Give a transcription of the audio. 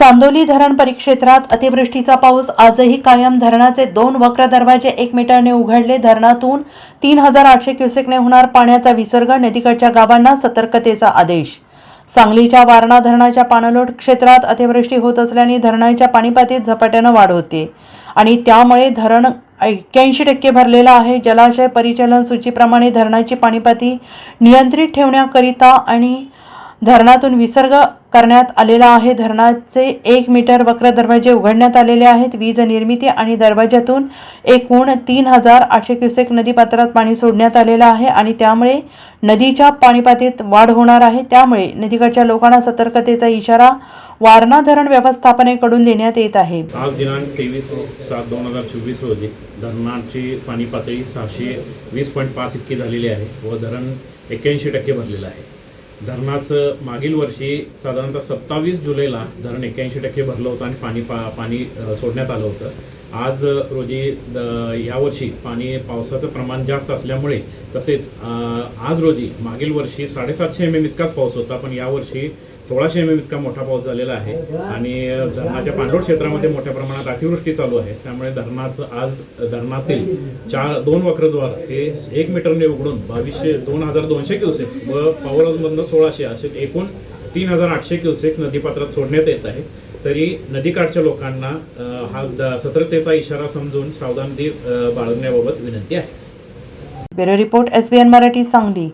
चांदोली धरण परिक्षेत्रात अतिवृष्टीचा पाऊस आजही कायम. धरणाचे दोन वक्र दरवाजे एक मीटरने उघडले. धरणातून तीन हजार आठशे क्युसेकने होणार पाण्याचा विसर्ग. नदीकडच्या गावांना सतर्कतेचा आदेश. सांगलीच्या वारणा धरणाच्या पाणलोट क्षेत्रात अतिवृष्टी होत असल्याने धरणाच्या पाणीपातीत झपाट्यानं वाढ होते. आणि त्यामुळे धरण एक्क्याऐंशी टक्के भरलेलं आहे. जलाशय परिचालन सूचीप्रमाणे धरणाची पाणीपाती नियंत्रित ठेवण्याकरिता आणि धरणातून विसर्ग करण्यात आलेला आहे. धरणाचे एक मीटर वक्र दरवाजे उघडण्यात आलेले आहेत. वीज निर्मिती आणि दरवाज्यातून एकूण तीन हजार आठशे क्युसेक नदीपात्रात पाणी सोडण्यात आलेलं आहे आणि त्यामुळे नदीच्या पाणीपातीत वाढ होणार आहे. त्यामुळे नदीकडच्या लोकांना सतर्कतेचा इशारा वारणा धरण व्यवस्थापनेकडून देण्यात येत आहे. आज दिनांक तेवीस सात दोन हजार चोवीस रोजी धरणाची पाणी पातळी सहाशे वीस पॉईंट पाच इतकी झालेली आहे व धरण एक्क्याऐंशी टक्के भरलेलं आहे. धरणाचं मागील वर्षी साधारणतः सत्तावीस जुलैला धरण एक्क्याऐंशी टक्के भरलं होतं आणि पाणी पा पाणी सोडण्यात आलं होतं. आज रोजी द- यावर्षी पाणी पावसाचं प्रमाण जास्त असल्यामुळे तसेच आज रोजी मागील वर्षी साडेसातशे एम एम इतकाच पाऊस होता पण यावर्षी सोळाशे एम एम इतका मोठा पाऊस झालेला आहे आणि धरणाच्या पांडोळ क्षेत्रामध्ये मोठ्या प्रमाणात अतिवृष्टी चालू आहे. त्यामुळे धरणाचं आज धरणातील चार दोन वक्रद्वार हे एक मीटरने उघडून बावीसशे दोन हजार दोनशे क्युसेक्स व पावरमधनं सोळाशे असे एकूण तीन हजार आठशे क्युसेक्स नदीपात्रात सोडण्यात येत आहे. तरी नदीकाठच्या लोकांना हा सतर्कतेचा इशारा समजून सावधानती बाळगण्याबाबत विनंती आहे. Bureau report S B N Marathi Sangli.